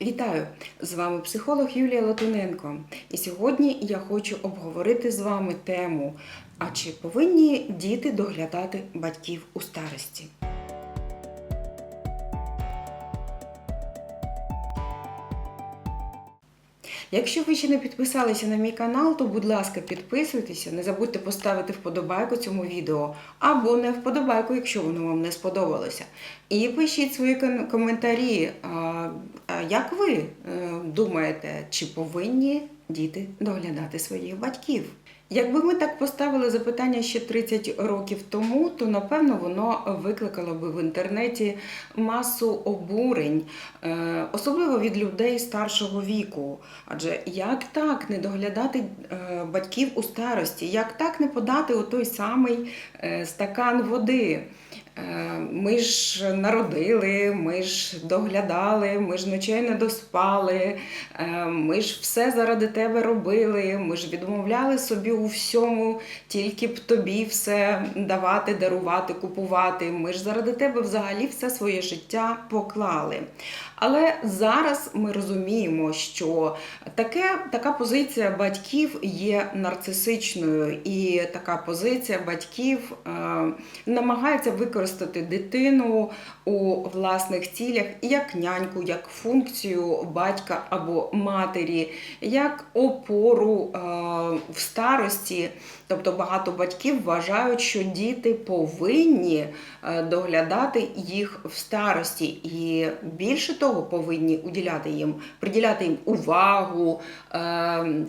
Вітаю! З вами психолог Юлія Латуненко. І сьогодні я хочу обговорити з вами тему: а чи повинні діти доглядати батьків у старості? Якщо ви ще не підписалися на мій канал, то будь ласка, підписуйтеся, не забудьте поставити вподобайку цьому відео або не вподобайку, якщо воно вам не сподобалося. І пишіть свої коментарі, як ви е, думаєте, чи повинні діти доглядати своїх батьків? Якби ми так поставили запитання ще 30 років тому, то напевно воно викликало би в інтернеті масу обурень, е, особливо від людей старшого віку. Адже як так не доглядати е, батьків у старості, як так не подати у той самий е, стакан води? Е, Ми ж народили, ми ж доглядали, ми ж ночей не доспали, е, ми ж все заради тебе робили, ми ж відмовляли собі у всьому, тільки б тобі все давати, дарувати, купувати. Ми ж заради тебе взагалі все своє життя поклали. Але зараз ми розуміємо, що таке, така позиція батьків є нарцисичною, і така позиція батьків е, намагається використати дитину у власних цілях як няньку, як функцію батька або матері, як опору е, в старості. Тобто багато батьків вважають, що діти повинні е, доглядати їх в старості, і більше того, повинні уділяти їм, приділяти їм увагу, е,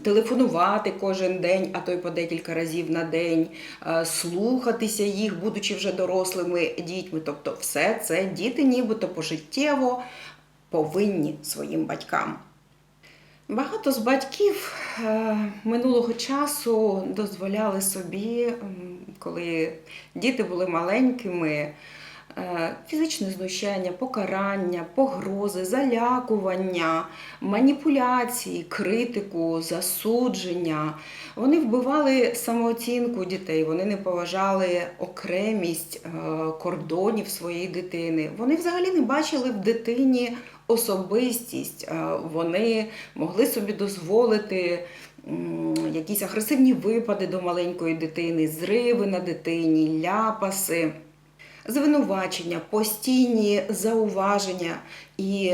телефонувати кожен день, а то й по декілька разів на день, е, слухатися їх, будучи вже дорослими дітьми. Тобто, все це діти, нібито пожиттєво повинні своїм батькам. Багато з батьків е, минулого часу дозволяли собі, коли діти були маленькими, фізичне знущання, покарання, погрози, залякування, маніпуляції, критику, засудження. Вони вбивали самооцінку дітей, вони не поважали окремість е, кордонів своєї дитини. Вони взагалі не бачили в дитині особистість. Е, Вони могли собі дозволити якісь агресивні випади до маленької дитини, зриви на дитині, ляпаси. Звинувачення, постійні зауваження і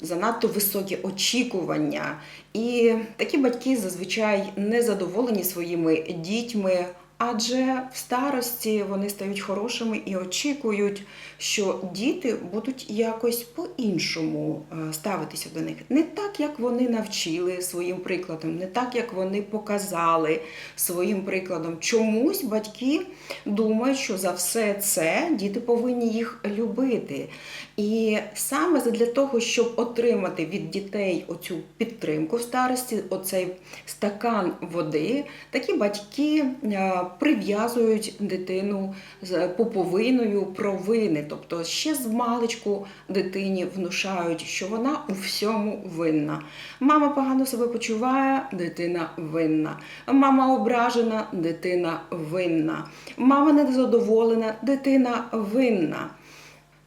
занадто високі очікування. І такі батьки зазвичай не задоволені своїми дітьми, адже в старості вони стають хорошими і очікують, що діти будуть якось по-іншому е, ставитися до них. Не так, як вони навчили своїм прикладом, не так, як вони показали своїм прикладом. Чомусь батьки думають, що за все це діти повинні їх любити. І саме для того, щоб отримати від дітей оцю підтримку в старості, оцей стакан води, такі батьки е, прив'язують дитину з пуповиною провини. Тобто ще з маличку дитині внушають, що вона у всьому винна. Мама погано себе почуває, дитина винна. Мама ображена, дитина винна. Мама незадоволена, дитина винна.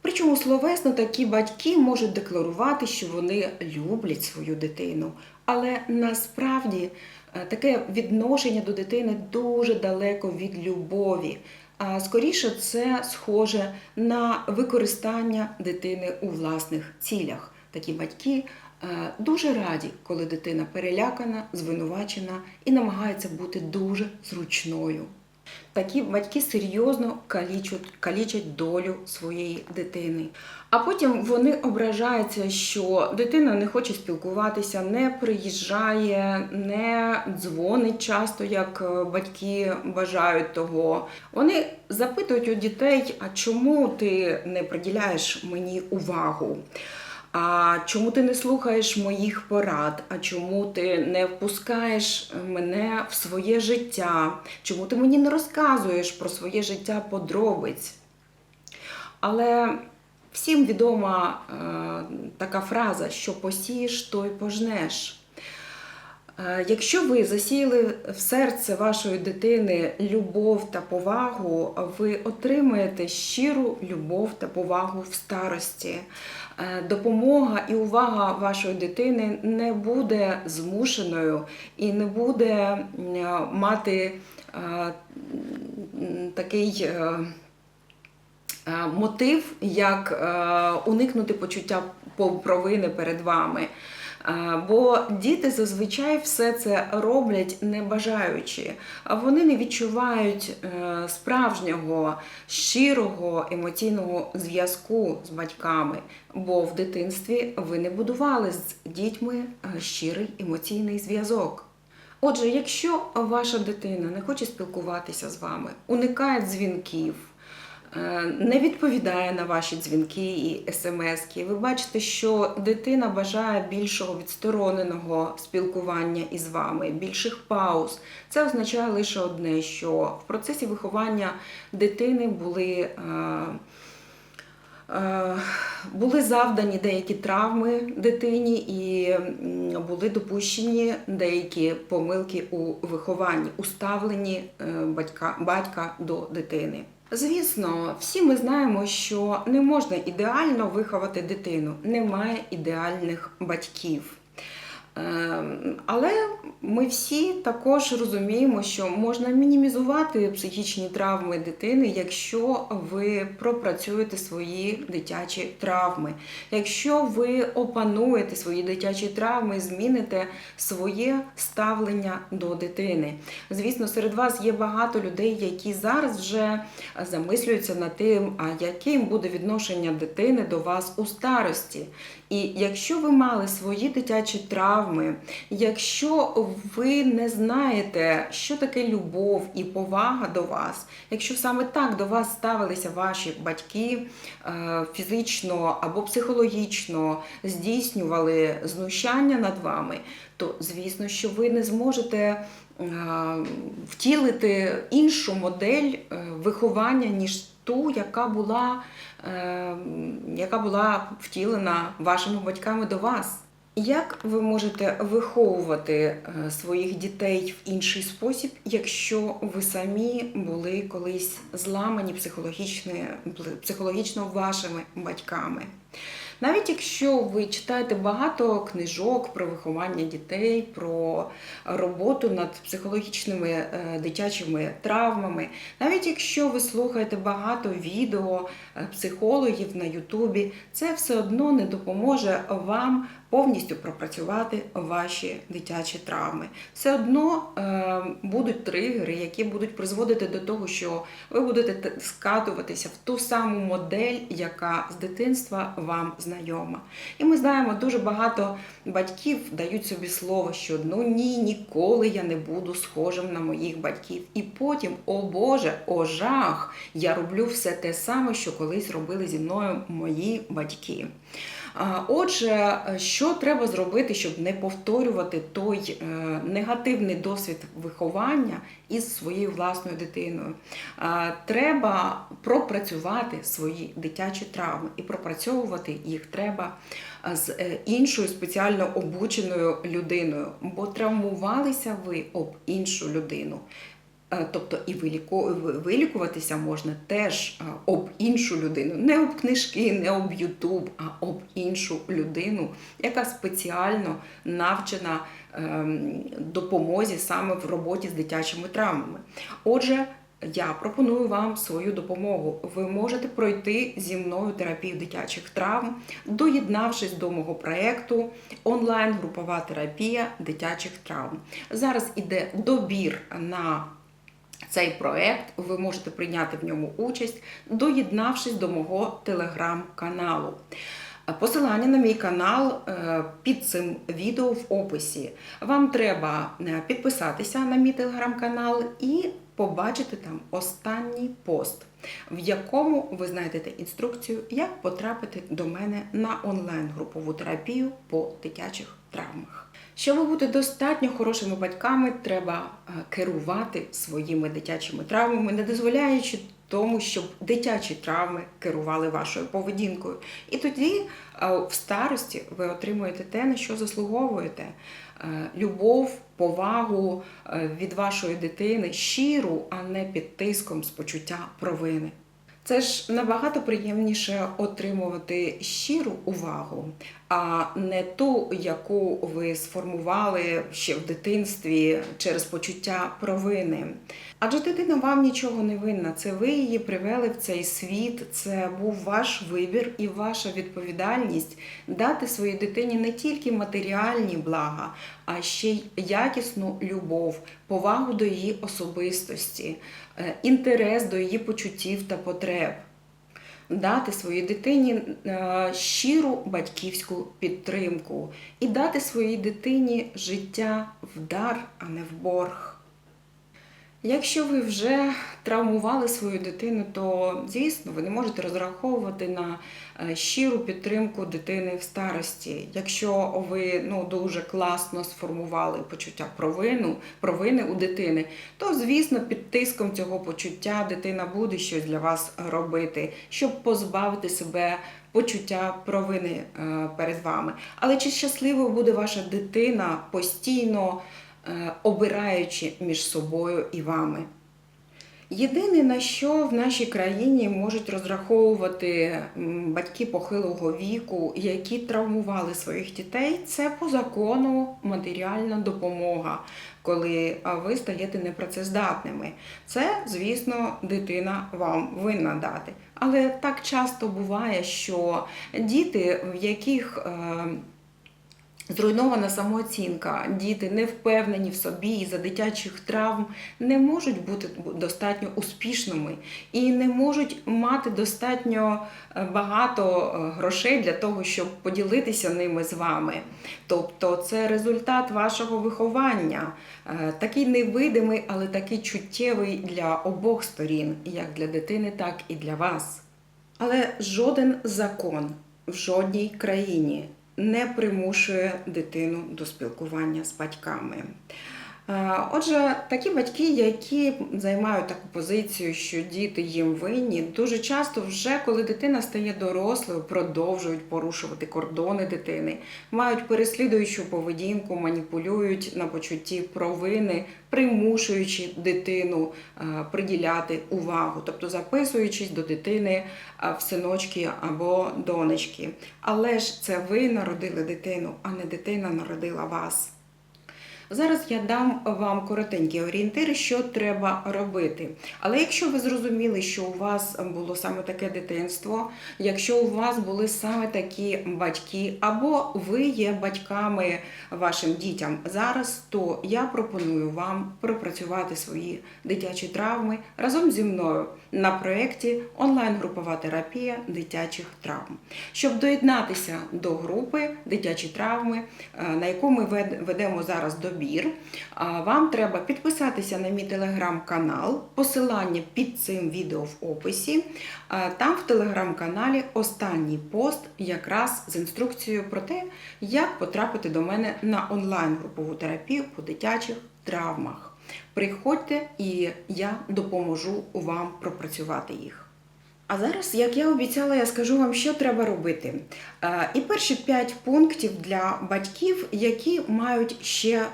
Причому словесно такі батьки можуть декларувати, що вони люблять свою дитину, але насправді таке відношення до дитини дуже далеко від любові. А скоріше це схоже на використання дитини у власних цілях. Такі батьки е, дуже раді, коли дитина перелякана, звинувачена і намагається бути дуже зручною. Такі батьки серйозно калічать, калічать долю своєї дитини. А потім вони ображаються, що дитина не хоче спілкуватися, не приїжджає, не дзвонить часто, як е, батьки бажають того. Вони запитують у дітей, а чому ти не приділяєш мені увагу? А чому ти не слухаєш моїх порад? А чому ти не впускаєш мене в своє життя? Чому ти мені не розказуєш про своє життя подробиць? Але всім відома е, така фраза, що посієш, то й пожнеш. Е, Якщо ви засіяли в серце вашої дитини любов та повагу, ви отримаєте щиру любов та повагу в старості. Е, Допомога і увага вашої дитини не буде змушеною і не буде е, мати такий. мотив, як уникнути почуття по- провини перед вами. Бо діти зазвичай все це роблять не бажаючи, а вони не відчувають е, справжнього, щирого емоційного зв'язку з батьками, бо в дитинстві ви не будували з дітьми е, щирий емоційний зв'язок. Отже, якщо ваша дитина не хоче спілкуватися з вами, уникає дзвінків, не відповідає на ваші дзвінки і смски, ви бачите, що дитина бажає більшого відстороненого спілкування із вами, більших пауз. Це означає лише одне, що в процесі виховання дитини були. е, Е, Були завдані деякі травми дитині і були допущені деякі помилки у вихованні, у ставленні е, батька, батька до дитини. Звісно, всі ми знаємо, що не можна ідеально виховати дитину, немає ідеальних батьків. Ем, Але ми всі також розуміємо, що можна мінімізувати психічні травми дитини, якщо ви пропрацюєте свої дитячі травми, якщо ви опануєте свої дитячі травми, зміните своє ставлення до дитини. Звісно, серед вас є багато людей, які зараз вже замислюються над тим, а яким буде відношення дитини до вас у старості. І якщо ви мали свої дитячі травми, якщо ви не знаєте, що таке любов і повага до вас, якщо саме так до вас ставилися ваші батьки е, фізично або психологічно здійснювали знущання над вами, то звісно, що ви не зможете е, втілити іншу модель е, виховання, ніж ту, яка була, яка була втілена вашими батьками до вас. Як ви можете виховувати е, своїх дітей в інший спосіб, якщо ви самі були колись зламані психологічно, психологічно вашими батьками? Навіть якщо ви читаєте багато книжок про виховання дітей, про роботу над психологічними е, дитячими травмами, навіть якщо ви слухаєте багато відео е, психологів на Ютубі, це все одно не допоможе вам повністю пропрацювати ваші дитячі травми. Все одно е, будуть тригери, які будуть призводити до того, що ви будете скатуватися в ту саму модель, яка з дитинства вам знайома. І ми знаємо, дуже багато батьків дають собі слово, що ну ні, ніколи я не буду схожим на моїх батьків. І потім, о Боже, о жах, я роблю все те саме, що колись робили зі мною мої батьки. Отже, що треба зробити, щоб не повторювати той е, негативний досвід виховання із своєю власною дитиною? Треба пропрацювати свої дитячі травми і пропрацьовувати їх треба з е, іншою спеціально обученою людиною, бо травмувалися ви об іншу людину. Е, Тобто і вилікуватися можна теж е, об іншу людину, не об книжки, не об Ютуб, а об іншу людину, яка спеціально навчена ем, допомозі саме в роботі з дитячими травмами. Отже, я пропоную вам свою допомогу. Ви можете пройти зі мною терапію дитячих травм, доєднавшись до мого проєкту онлайн-групова терапія дитячих травм. Зараз іде добір на цей проект, ви можете прийняти в ньому участь, доєднавшись до мого телеграм-каналу. Посилання на мій канал е, під цим відео в описі. Вам треба е, підписатися на мій телеграм-канал і побачити там останній пост, в якому ви знайдете інструкцію, як потрапити до мене на онлайн-групову терапію по дитячих травмах. Щоб бути достатньо хорошими батьками, треба е, керувати своїми дитячими травмами, не дозволяючи тому, щоб дитячі травми керували вашою поведінкою. І тоді е, в старості ви отримуєте те, на що заслуговуєте. Е, Любов, повагу від вашої дитини, щиру, а не під тиском з почуття провини. Це ж набагато приємніше отримувати щиру увагу, а не ту, яку ви сформували ще в дитинстві через почуття провини. Адже дитина вам нічого не винна. Це ви її привели в цей світ. Це був ваш вибір і ваша відповідальність дати своїй дитині не тільки матеріальні блага, а ще й якісну любов, повагу до її особистості, е, інтерес до її почуттів та потреб. Дати своїй дитині е, щиру батьківську підтримку і дати своїй дитині життя в дар, а не в борг. Якщо ви вже травмували свою дитину, то звісно ви не можете розраховувати на е, щиру підтримку дитини в старості. Якщо ви ну дуже класно сформували почуття провину, провини у дитини, то звісно під тиском цього почуття дитина буде щось для вас робити, щоб позбавити себе. Почуття провини е, перед вами. Але чи щасливою буде ваша дитина постійно обираючи між собою і вами? Єдине, на що в нашій країні можуть розраховувати батьки похилого віку, які травмували своїх дітей, це по закону матеріальна допомога, коли ви стаєте непрацездатними. Це, звісно, дитина вам винна дати. Але так часто буває, що діти, в яких е, Зруйнована самооцінка, діти не впевнені в собі і за дитячих травм не можуть бути достатньо успішними і не можуть мати достатньо е, багато е, грошей для того, щоб поділитися ними з вами. Тобто це результат вашого виховання, е, такий невидимий, але такий чуттєвий для обох сторін, як для дитини, так і для вас. Але жоден закон в жодній країні не примушує дитину до спілкування з батьками. Е, Отже, такі батьки, які займають таку позицію, що діти їм винні, дуже часто, вже коли дитина стає дорослою, продовжують порушувати кордони дитини, мають переслідуючу поведінку, маніпулюють на почутті провини, примушуючи дитину е, приділяти увагу, тобто записуючись до дитини е, в синочки або донечки. Але ж це ви народили дитину, а не дитина народила вас. Зараз я дам вам коротенькі орієнтири, що треба робити. Але якщо ви зрозуміли, що у вас було саме таке дитинство, якщо у вас були саме такі батьки, або ви є батьками вашим дітям зараз, то я пропоную вам пропрацювати свої дитячі травми разом зі мною на проєкті онлайн-групова терапія дитячих травм. Щоб доєднатися до групи дитячі травми, е, на яку ми ведемо зараз добір, а, вам треба підписатися на мій телеграм-канал, посилання під цим відео в описі. Там в телеграм-каналі останній пост якраз з інструкцією про те, як потрапити до мене на онлайн-групову терапію по дитячих травмах. Приходьте і я допоможу вам пропрацювати їх. А зараз, як я обіцяла, я скажу вам, що треба робити. Е, І перші п'ять пунктів для батьків, які мають ще е,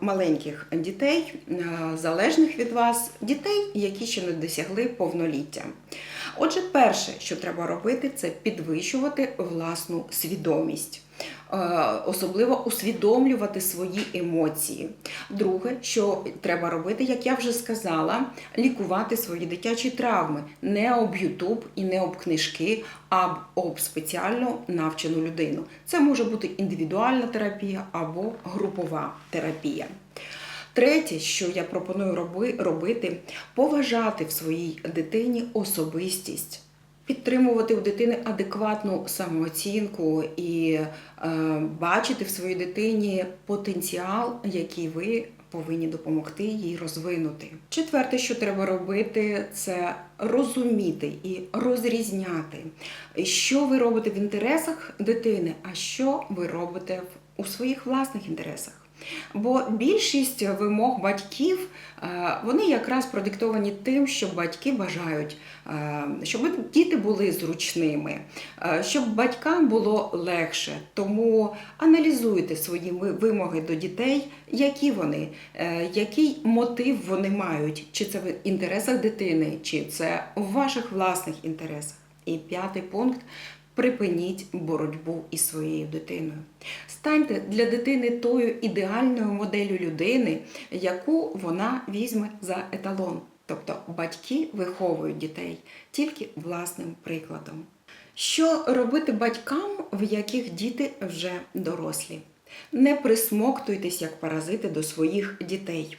маленьких дітей, е, залежних від вас, дітей, які ще не досягли повноліття. Отже, перше, що треба робити, це підвищувати власну свідомість. Е, Особливо усвідомлювати свої емоції. Друге, що треба робити, як я вже сказала, лікувати свої дитячі травми не об Ютуб і не об книжки, а об спеціально навчену людину. Це може бути індивідуальна терапія або групова терапія. Третє, що я пропоную роби- робити, поважати в своїй дитині особистість. Підтримувати у дитини адекватну самооцінку і е, бачити в своїй дитині потенціал, який ви повинні допомогти їй розвинути. Четверте, що треба робити, це розуміти і розрізняти, що ви робите в інтересах дитини, а що ви робите у своїх власних інтересах. Бо більшість вимог батьків е, вони якраз продиктовані тим, що батьки бажають, е, щоб діти були зручними, е, щоб батькам було легше. Тому аналізуйте свої вимоги до дітей, які вони, який мотив вони мають, чи це в інтересах дитини, чи це в ваших власних інтересах. І п'ятий пункт. Припиніть боротьбу із своєю дитиною. Станьте для дитини тою ідеальною моделлю людини, яку вона візьме за еталон. Тобто батьки виховують дітей тільки власним прикладом. Що робити батькам, в яких діти вже дорослі? Не присмоктуйтесь як паразити до своїх дітей.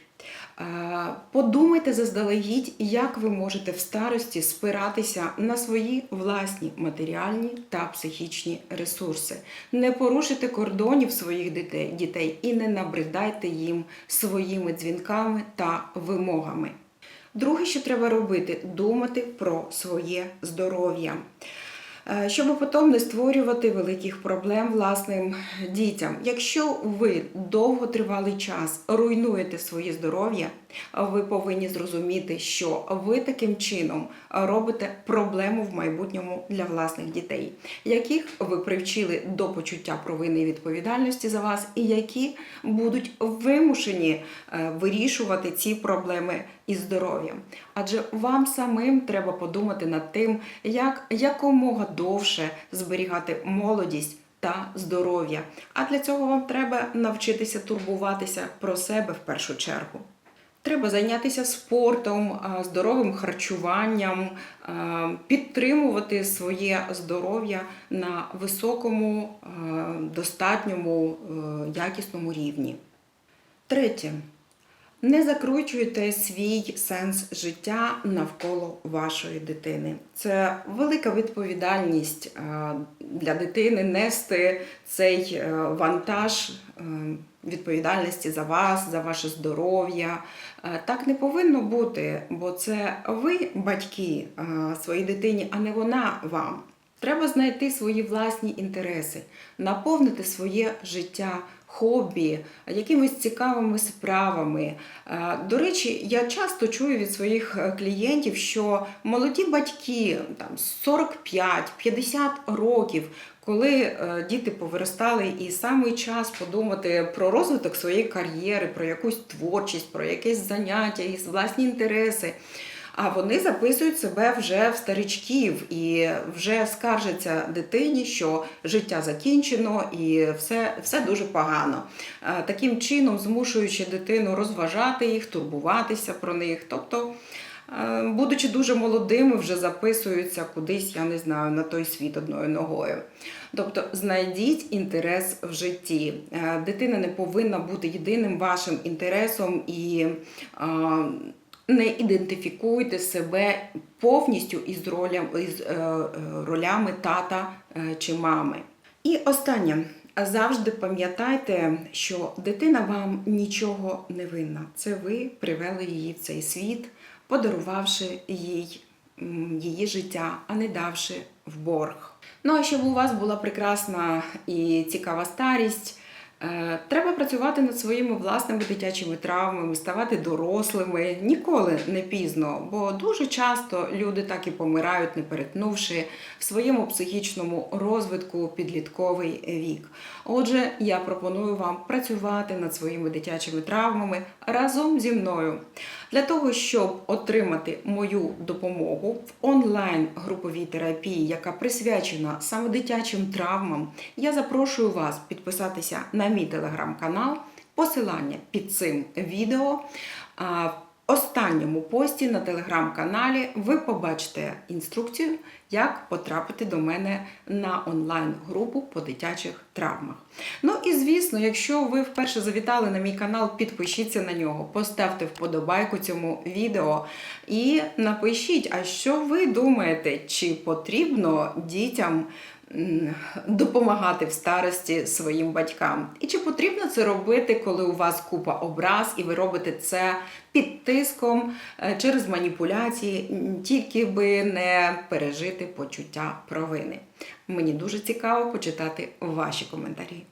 Е, Подумайте заздалегідь, як ви можете в старості спиратися на свої власні матеріальні та психічні ресурси. Не порушуйте кордонів своїх дітей і не набридайте їм своїми дзвінками та вимогами. Друге, що треба робити, думати про своє здоров'я. Е, Щоб потім не створювати великих проблем власним дітям. Якщо ви довготривалий час руйнуєте своє здоров'я, ви повинні зрозуміти, що ви таким чином робите проблему в майбутньому для власних дітей, яких ви привчили до почуття провини і відповідальності за вас, і які будуть вимушені е, вирішувати ці проблеми із здоров'ям. Адже вам самим треба подумати над тим, як якомога довше зберігати молодість та здоров'я. А для цього вам треба навчитися турбуватися про себе в першу чергу. Треба зайнятися спортом, здоровим харчуванням, підтримувати своє здоров'я на високому, достатньому, е, якісному рівні. Третє. Не закручуйте свій сенс життя навколо вашої дитини. Це велика відповідальність е, для дитини нести цей е, вантаж е, відповідальності за вас, за ваше здоров'я. Так не повинно бути, бо це ви, батьки, своїй дитині, а не вона вам. Треба знайти свої власні інтереси, наповнити своє життя хобі, якимись цікавими справами. Е, До речі, я часто чую від своїх е, клієнтів, що молоді батьки там 45-50 років. Коли е, діти повиростали, і саме час подумати про розвиток своєї кар'єри, про якусь творчість, про якесь заняття, і власні інтереси. А вони записують себе вже в старичків і вже скаржаться дитині, що життя закінчено і все, все дуже погано. Таким чином, змушуючи дитину розважати їх, турбуватися про них. Тобто, будучи дуже молодими, вже записуються кудись, я не знаю, на той світ одною ногою. Тобто знайдіть інтерес в житті. Е, Дитина не повинна бути єдиним вашим інтересом і. Не ідентифікуйте себе повністю із, ролям, із е, е, ролями тата е, чи мами. І останнє. Завжди пам'ятайте, що дитина вам нічого не винна. Це ви привели її в цей світ, подарувавши їй її життя, а не давши в борг. Ну а щоб у вас була прекрасна і цікава старість. Е, Треба працювати над своїми власними дитячими травмами, ставати дорослими ніколи не пізно, бо дуже часто люди так і помирають, не перетнувши в своєму психічному розвитку підлітковий вік. Отже, я пропоную вам працювати над своїми дитячими травмами разом зі мною для того, щоб отримати мою допомогу в онлайн груповій терапії, яка присвячена саме дитячим травмам. Я запрошую вас підписатися на мій телеграм-канал. Посилання під цим відео. Останньому пості на телеграм-каналі ви побачите інструкцію, як потрапити до мене на онлайн-групу по дитячих травмах. Ну і звісно, якщо ви вперше завітали на мій канал, підпишіться на нього, поставте вподобайку цьому відео і напишіть, а що ви думаєте, чи потрібно дітям допомагати в старості своїм батькам. І чи потрібно це робити, коли у вас купа образ, і ви робите це під тиском е, через маніпуляції, тільки би не пережити почуття провини. Мені дуже цікаво почитати ваші коментарі.